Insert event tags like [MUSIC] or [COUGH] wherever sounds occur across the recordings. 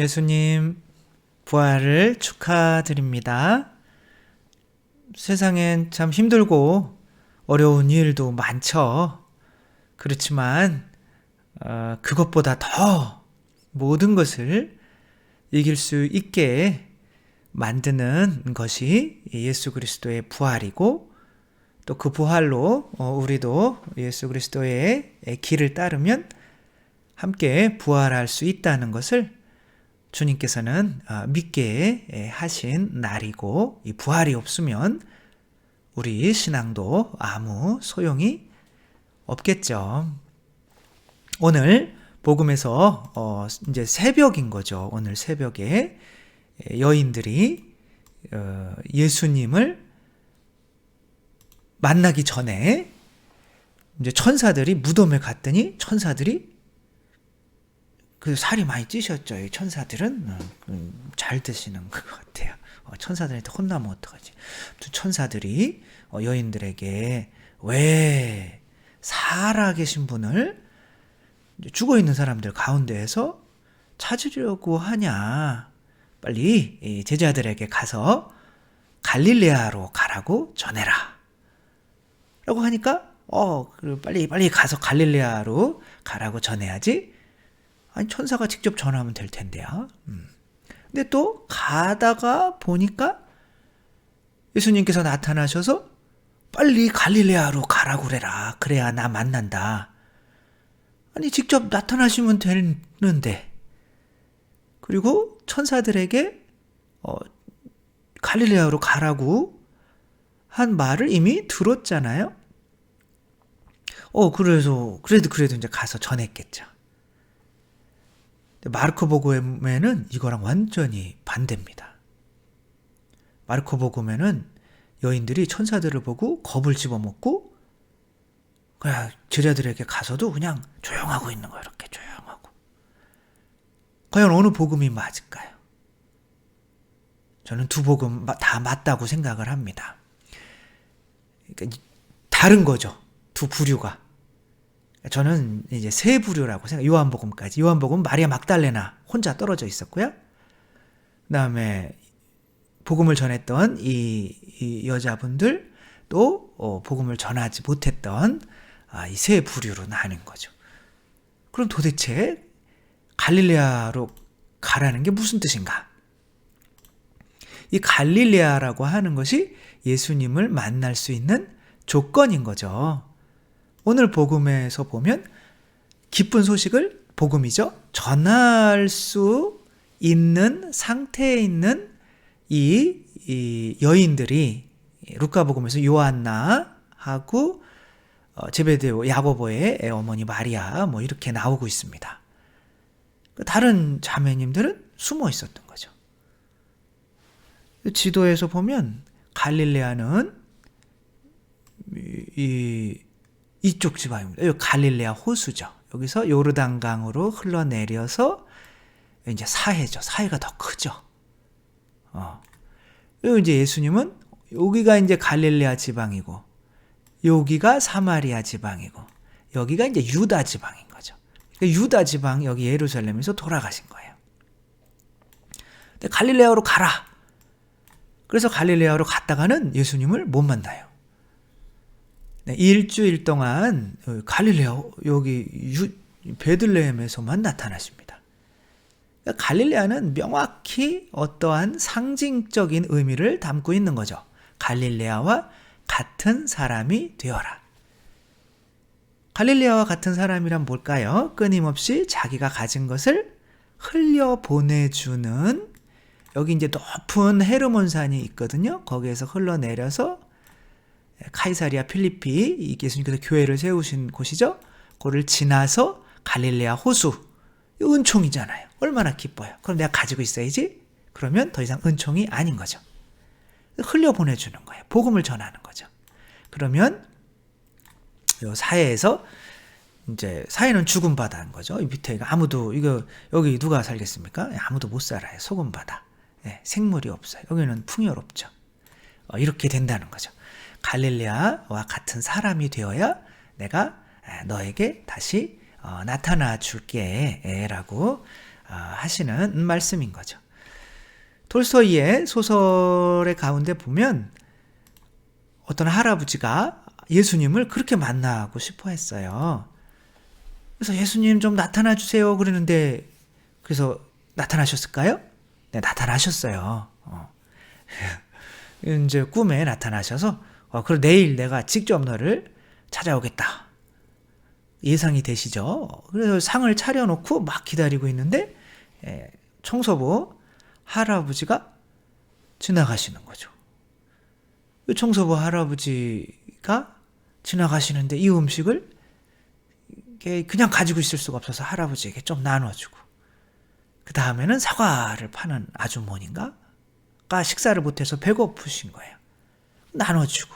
예수님 부활을 축하드립니다. 세상엔 참 힘들고 어려운 일도 많죠. 그렇지만 어, 그것보다 더 모든 것을 이길 수 있게 만드는 것이 예수 그리스도의 부활이고 또 그 부활로 어, 우리도 예수 그리스도의 길을 따르면 함께 부활할 수 있다는 것을 주님께서는 어, 믿게 하신 날이고 이 부활이 없으면 우리 신앙도 아무 소용이 없겠죠. 오늘 복음에서 어 이제 새벽인 거죠. 오늘 새벽에 여인들이 어 예수님을 만나기 전에 이제 천사들이 무덤에 갔더니 천사들이 그 살이 많이 찌셨죠. 이 천사들은 어, 음, 잘 드시는 것 같아요. 어, 천사들한테 혼나면 어떡하지? 천사들이 어, 여인들에게 왜 살아계신 분을 죽어 있는 사람들 가운데에서 찾으려고 하냐? 빨리 제자들에게 가서 갈릴레아로 가라고 전해라. 라고 하니까 어, 빨리 빨리 가서 갈릴레아로 가라고 전해야지. 아니 천사가 직접 전하면 될 텐데요. 음. 근데 또 가다가 보니까 예수님께서 나타나셔서 빨리 갈릴레아로 가라고 그래라. 그래야 나 만난다. 아니, 직접 나타나시면 되는데. 그리고 천사들에게, 어, 갈릴레아로 가라고 한 말을 이미 들었잖아요? 어, 그래서, 그래도, 그래도 이제 가서 전했겠죠. 마르코 복음에는 이거랑 완전히 반대입니다. 마르코 복음에는 여인들이 천사들을 보고 겁을 집어먹고 그냥 제자들에게 가서도 그냥 조용하고 있는 거예요. 이렇게 조용하고. 과연 어느 복음이 맞을까요? 저는 두 복음 다 맞다고 생각을 합니다. 그러니까 다른 거죠. 두 부류가. 저는 이제 세 부류라고 생각. 요한복음까지. 요한복음 마리아 막달레나 혼자 떨어져 있었고요. 그다음에 복음을 전했던 이, 이 여자분들 또 어, 복음을 전하지 못했던 아, 이 세 부류로 나는 거죠. 그럼 도대체 갈릴레아로 가라는 게 무슨 뜻인가? 이 갈릴레아라고 하는 것이 예수님을 만날 수 있는 조건인 거죠. 오늘 복음에서 보면 기쁜 소식을 복음이죠. 전할 수 있는 상태에 있는 이, 이 여인들이 루카복음에서 요한나하고 어, 제베데오 야고보의 어머니 마리아 뭐 이렇게 나오고 있습니다. 그 다른 자매님들은 숨어 있었던 거죠. 지도에서 보면 갈릴레아는 이, 이 쪽 지방입니다. 여기 갈릴레아 호수죠. 여기서 요르단강으로 흘러내려서 이제 사해죠. 사해가 더 크죠. 어. 그리고 이제 예수님은 여기가 이제 갈릴레아 지방이고 여기가 사마리아 지방이고 여기가 이제 유다 지방인 거죠. 그러니까 유다 지방 여기 예루살렘에서 돌아가신 거예요. 근데 갈릴레아로 가라. 그래서 갈릴레아로 갔다가는 예수님을 못 만나요. 네, 일주일 동안 갈릴레아 여기 유, 베들레헴에서만 나타나십니다. 그러니까 갈릴레아는 명확히 어떠한 상징적인 의미를 담고 있는 거죠. 갈릴레아와 같은 사람이 되어라. 갈릴레아와 같은 사람이란 뭘까요? 끊임없이 자기가 가진 것을 흘려 보내주는 여기 이제 높은 헤르몬산이 있거든요. 거기에서 흘러내려서 카이사리아 필리피 예수님께서 교회를 세우신 곳이죠. 그를 지나서 갈릴레아 호수 은총이잖아요. 얼마나 기뻐요. 그럼 내가 가지고 있어야지. 그러면 더 이상 은총이 아닌 거죠. 흘려 보내주는 거예요. 복음을 전하는 거죠. 그러면 요 사회에서 이제 사회는 죽음 바다인 거죠. 이 밑에 아무도 이거 여기 누가 살겠습니까? 예, 아무도 못 살아요. 소금 바다. 네, 생물이 없어요. 여기는 풍요롭죠. 어, 이렇게 된다는 거죠. 갈릴레아와 같은 사람이 되어야 내가 너에게 다시 어, 나타나 줄게 라고 하시는 말씀인 거죠. 톨스토이의 소설의 가운데 보면 어떤 할아버지가 예수님을 그렇게 만나고 싶어 했어요. 그래서 예수님 좀 나타나 주세요. 그러는데, 그래서 나타나셨을까요? 네, 나타나셨어요. 어. [LAUGHS] 이제 꿈에 나타나셔서, 어, 그럼 내일 내가 직접 너를 찾아오겠다. 예상이 되시죠? 그래서 상을 차려놓고 막 기다리고 있는데, 에, 청소부 할아버지가 지나가시는 거죠. 청소부 할아버지가 지나가시는데 이 음식을 그냥 가지고 있을 수가 없어서 할아버지에게 좀 나눠주고 그 다음에는 사과를 파는 아주머니인가 가 식사를 못해서 배고프신 거예요. 나눠주고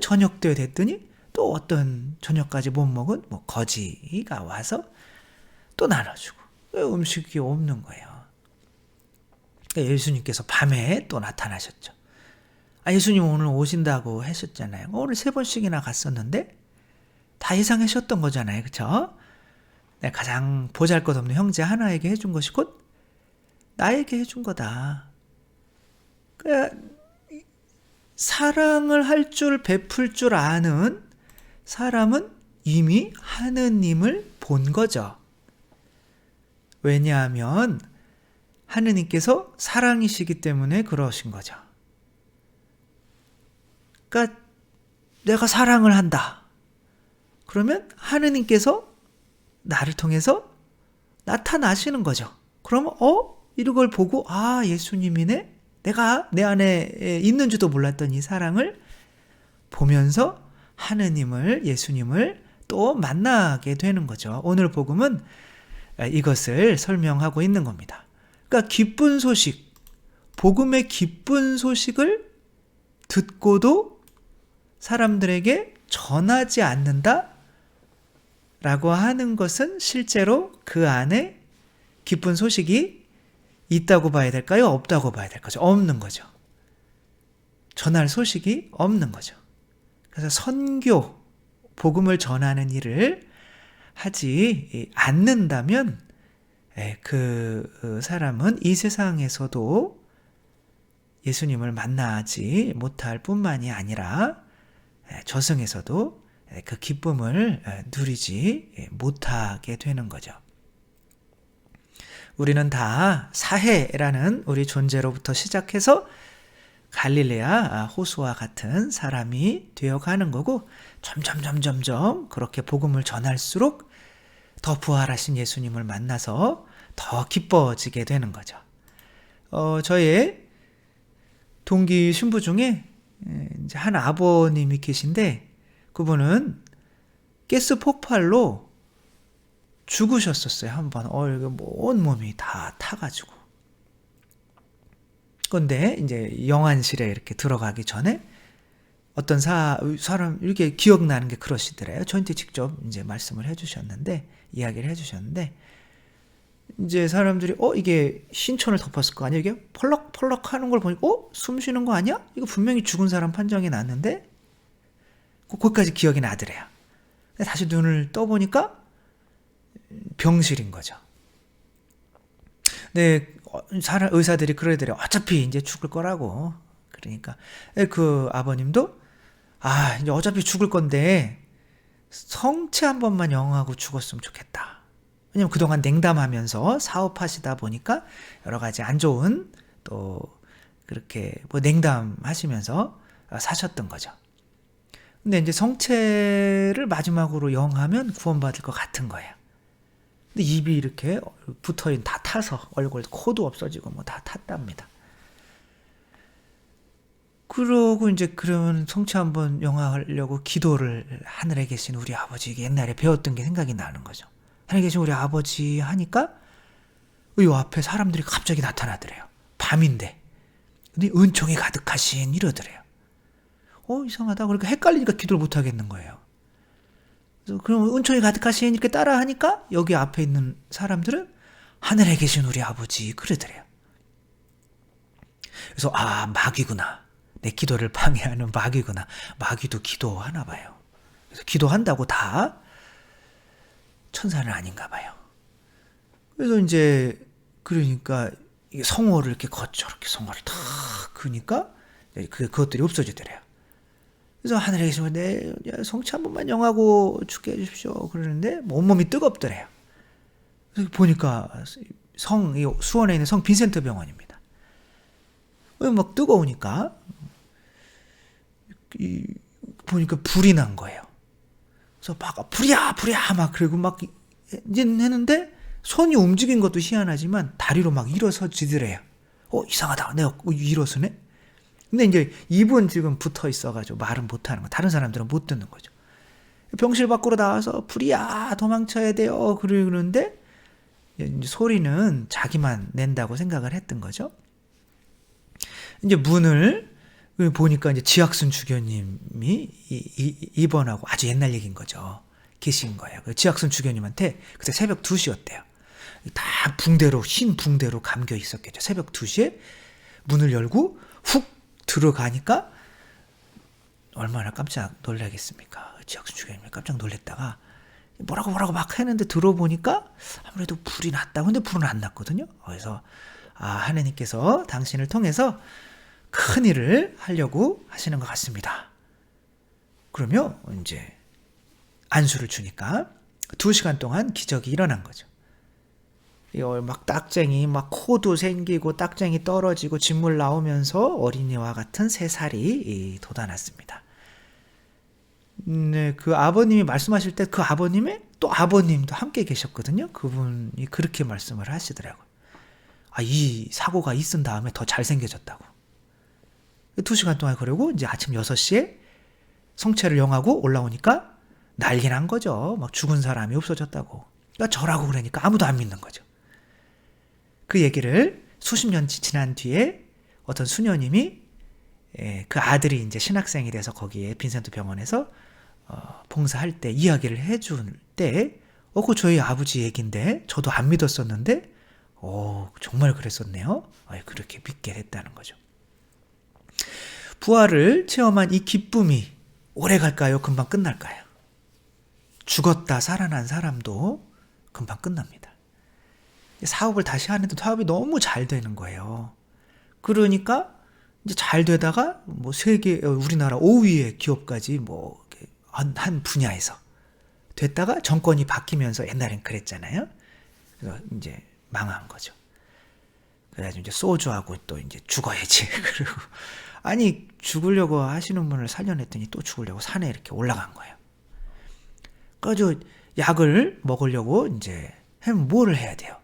저녁 때 됐더니 또 어떤 저녁까지 못 먹은 뭐 거지가 와서 또 나눠주고 음식이 없는 거예요. 예수님께서 밤에 또 나타나셨죠. 아, 예수님 오늘 오신다고 하셨잖아요. 오늘 세 번씩이나 갔었는데 다 예상하셨던 거잖아요. 그쵸? 네, 가장 보잘 것 없는 형제 하나에게 해준 것이 곧 나에게 해준 거다. 그러니까 사랑을 할 줄, 베풀 줄 아는 사람은 이미 하느님을 본 거죠. 왜냐하면 하느님께서 사랑이시기 때문에 그러신 거죠. 그러니까 내가 사랑을 한다. 그러면 하느님께서 나를 통해서 나타나시는 거죠. 그러면 어? 이걸 보고 아 예수님이네? 내가 내 안에 있는 줄도 몰랐던 이 사랑을 보면서 하느님을 예수님을 또 만나게 되는 거죠. 오늘 복음은 이것을 설명하고 있는 겁니다. 그러니까 기쁜 소식, 복음의 기쁜 소식을 듣고도 사람들에게 전하지 않는다? 라고 하는 것은 실제로 그 안에 기쁜 소식이 있다고 봐야 될까요? 없다고 봐야 될까요? 없는 거죠. 전할 소식이 없는 거죠. 그래서 선교, 복음을 전하는 일을 하지 않는다면 예, 그 사람은 이 세상에서도 예수님을 만나지 못할 뿐만이 아니라 예, 저승에서도 예, 그 기쁨을 누리지 못하게 되는 거죠. 우리는 다 사해라는 우리 존재로부터 시작해서 갈릴레아 아, 호수와 같은 사람이 되어가는 거고 점점 점점 점 그렇게 복음을 전할수록 더 부활하신 예수님을 만나서 더 기뻐지게 되는 거죠. 어, 저의 동기 신부 중에 한 아버님이 계신데 그분은 가스 폭발로 죽으셨었어요. 한번 어, 온 몸이 다 타가지고. 근데 이제 영안실에 이렇게 들어가기 전에 어떤 사, 사람, 이렇게 기억나는 게 그러시더래요. 저한테 직접 이제 말씀을 해주셨는데, 이야기를 해주셨는데, 이제 사람들이 어 이게 신촌을 덮었을 거 아니야 이게 펄럭펄럭 하는 걸 보니까 어 숨 쉬는 거 아니야 이거 분명히 죽은 사람 판정이 났는데 거기까지 기억이 나더래요 다시 눈을 떠 보니까 병실인 거죠 네 사람 의사들이 그러더래요 어차피 이제 죽을 거라고 그러니까 그 아버님도 아 이제 어차피 죽을 건데 성체 한 번만 영하고 죽었으면 좋겠다 왜냐면 그동안 냉담하면서 사업하시다 보니까 여러 가지 안 좋은 또 그렇게 뭐 냉담하시면서 사셨던 거죠. 근데 이제 성체를 마지막으로 영하면 구원받을 것 같은 거예요. 근데 입이 이렇게 붙어 있는 다 타서 얼굴 코도 없어지고 뭐 다 탔답니다. 그러고 이제 그러면 성체 한번 영화 하려고 기도를 하늘에 계신 우리 아버지에게 옛날에 배웠던 게 생각이 나는 거죠. 하나님 계신 우리 아버지 하니까 이 앞에 사람들이 갑자기 나타나더래요. 밤인데. 근데 은총이 가득하신 이러더래요. 어, 이상하다. 그러니까 헷갈리니까 기도를 못 하겠는 거예요. 그럼 은총이 이렇게 따라 하니까 여기 앞에 있는 사람들은 하늘에 계신 우리 아버지 그러더래요. 그래서 아, 마귀구나. 내 기도를 방해하는 마귀구나. 마귀도 기도하나 봐요. 그래서 기도한다고 다 천사는 아닌가 봐요. 그래서 이제 그러니까 성호를 이렇게 걷죠. 이렇게 성호를 탁 그니까 그 그것들이 없어지더래요. 그래서 하늘에 계시면 내 성체 한 번만 영하고 죽게 해주십시오. 그러는데 온몸이 뜨겁더래요. 그래서 보니까 성, 이 수원에 있는 성 빈센트 병원입니다. 막 뜨거우니까, 이, 보니까 불이 난 거예요. 그래서 막, 불이야, 불이야, 막, 그리고 막, 이제 했는데, 손이 움직인 것도 희한하지만, 다리로 막 일어서지더래요. 어, 이상하다. 내가 일어서네? 근데 이제 입은 지금 붙어 있어가지고 말은 못하는 거. 다른 사람들은 못 듣는 거죠. 병실 밖으로 나와서 불이야 도망쳐야 돼요. 그러는데 소리는 자기만 낸다고 생각을 했던 거죠. 이제 문을 보니까 이제 지학순 주교님이 입원하고 아주 옛날 얘기인 거죠. 계신 거예요. 그 지학순 주교님한테 그때 새벽 2시였대요. 다 붕대로 흰 붕대로 감겨 있었겠죠. 새벽 2시에 문을 열고 훅 들어가니까 얼마나 깜짝 놀라겠습니까? 지학순 주교님이 깜짝 놀랬다가 뭐라고 뭐라고 막 했는데 들어보니까 아무래도 불이 났다. 근데 불은 안 났거든요. 그래서 아, 하나님께서 당신을 통해서 큰 일을 하려고 하시는 것 같습니다. 그러면 이제 안수를 주니까 두 시간 동안 기적이 일어난 거죠. 막 딱쟁이, 막 코도 생기고 딱쟁이 떨어지고 진물 나오면서 어린이와 같은 세 살이 돋아났습니다. 네, 그 아버님이 말씀하실 때 그 아버님의 또 아버님도 함께 계셨거든요. 그분이 그렇게 말씀을 하시더라고요. 아, 이 사고가 있은 다음에 더 잘생겨졌다고. 두 시간 동안 그러고 이제 아침 6시에 성체를 영하고 올라오니까 난리 난 거죠. 막 죽은 사람이 없어졌다고. 그러니까 저라고 그러니까 아무도 안 믿는 거죠. 그 얘기를 수십 년 지난 뒤에 어떤 수녀님이 예, 그 아들이 이제 신학생이 돼서 거기에 빈센트 병원에서 어, 봉사할 때 이야기를 해줄 때, 어, 그 저희 아버지 얘긴데 저도 안 믿었었는데, 오, 정말 그랬었네요. 어, 그렇게 믿게 됐다는 거죠. 부활을 체험한 이 기쁨이 오래 갈까요? 금방 끝날까요? 죽었다 살아난 사람도 금방 끝납니다. 사업을 다시 하는데 사업이 너무 잘 되는 거예요. 그러니까 이제 잘 되다가 뭐 세계 우리나라 5위의 기업까지 뭐한 분야에서 됐다가 정권이 바뀌면서 옛날엔 그랬잖아요. 그래서 이제 망한 거죠. 그래가지고 이제 소주하고 또 이제 죽어야지. [LAUGHS] 그리고 아니 죽으려고 하시는 분을 살려냈더니 또 죽으려고 산에 이렇게 올라간 거예요. 그래서 약을 먹으려고 이제 뭐를 해야 돼요?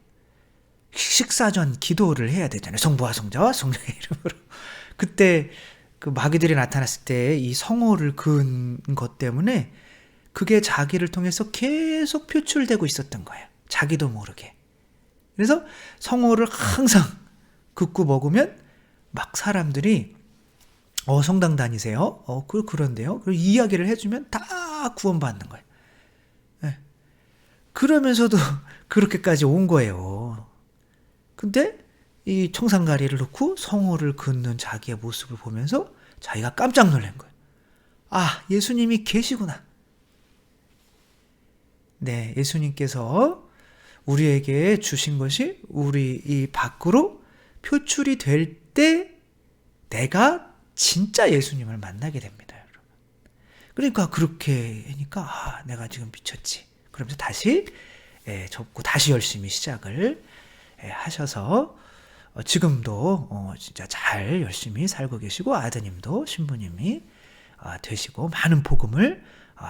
식사 전 기도를 해야 되잖아요. 성부와 성자와 성령의 [LAUGHS] 이름으로. 그때 그 마귀들이 나타났을 때 이 성호를 그은 것 때문에 그게 자기를 통해서 계속 표출되고 있었던 거예요. 자기도 모르게. 그래서 성호를 항상 긋고 먹으면 막 사람들이 어 성당 다니세요? 어 그, 그런데요. 그리고 이야기를 해주면 다 구원받는 거예요. 네. 그러면서도 [LAUGHS] 그렇게까지 온 거예요. 근데 이 청산가리를 놓고 성호를 긋는 자기의 모습을 보면서 자기가 깜짝 놀란 거예요. 아, 예수님이 계시구나. 네, 예수님께서 우리에게 주신 것이 우리 이 밖으로 표출이 될 때 내가 진짜 예수님을 만나게 됩니다, 여러분. 그러니까 그렇게 하니까 아, 내가 지금 미쳤지. 그러면서 다시 예, 접고 다시 열심히 시작을 예, 하셔서 어, 지금도 어, 진짜 잘 열심히 살고 계시고 아드님도 신부님이 어, 되시고 많은 복음을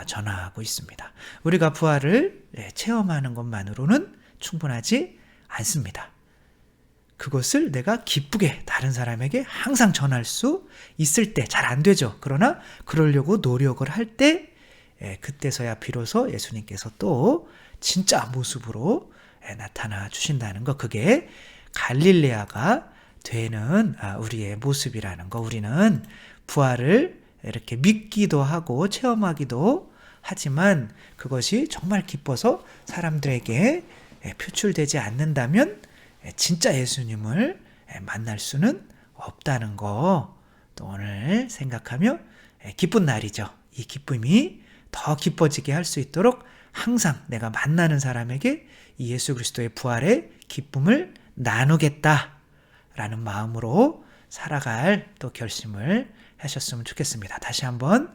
전하고 있습니다. 우리가 부활을 예, 체험하는 것만으로는 충분하지 않습니다. 그것을 내가 기쁘게 다른 사람에게 항상 전할 수 있을 때 잘 안 되죠. 그러나 그러려고 노력을 할때 예, 그때서야 비로소 예수님께서 또 진짜 모습으로 예, 나타나 주신다는 거. 그게 갈릴레아가 되는 아, 우리의 모습이라는 거. 우리는 부활을 이렇게 믿기도 하고 체험하기도 하지만 그것이 정말 기뻐서 사람들에게 예, 표출되지 않는다면 예, 진짜 예수님을 만날 수는 없다는 거. 또 오늘 생각하며 기쁜 날이죠. 이 기쁨이 더 기뻐지게 할 수 있도록 항상 내가 만나는 사람에게 이 예수 그리스도의 부활의 기쁨을 나누겠다라는 마음으로 살아갈 또 결심을 하셨으면 좋겠습니다. 다시 한번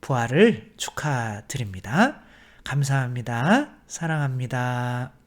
부활을 축하드립니다. 감사합니다. 사랑합니다.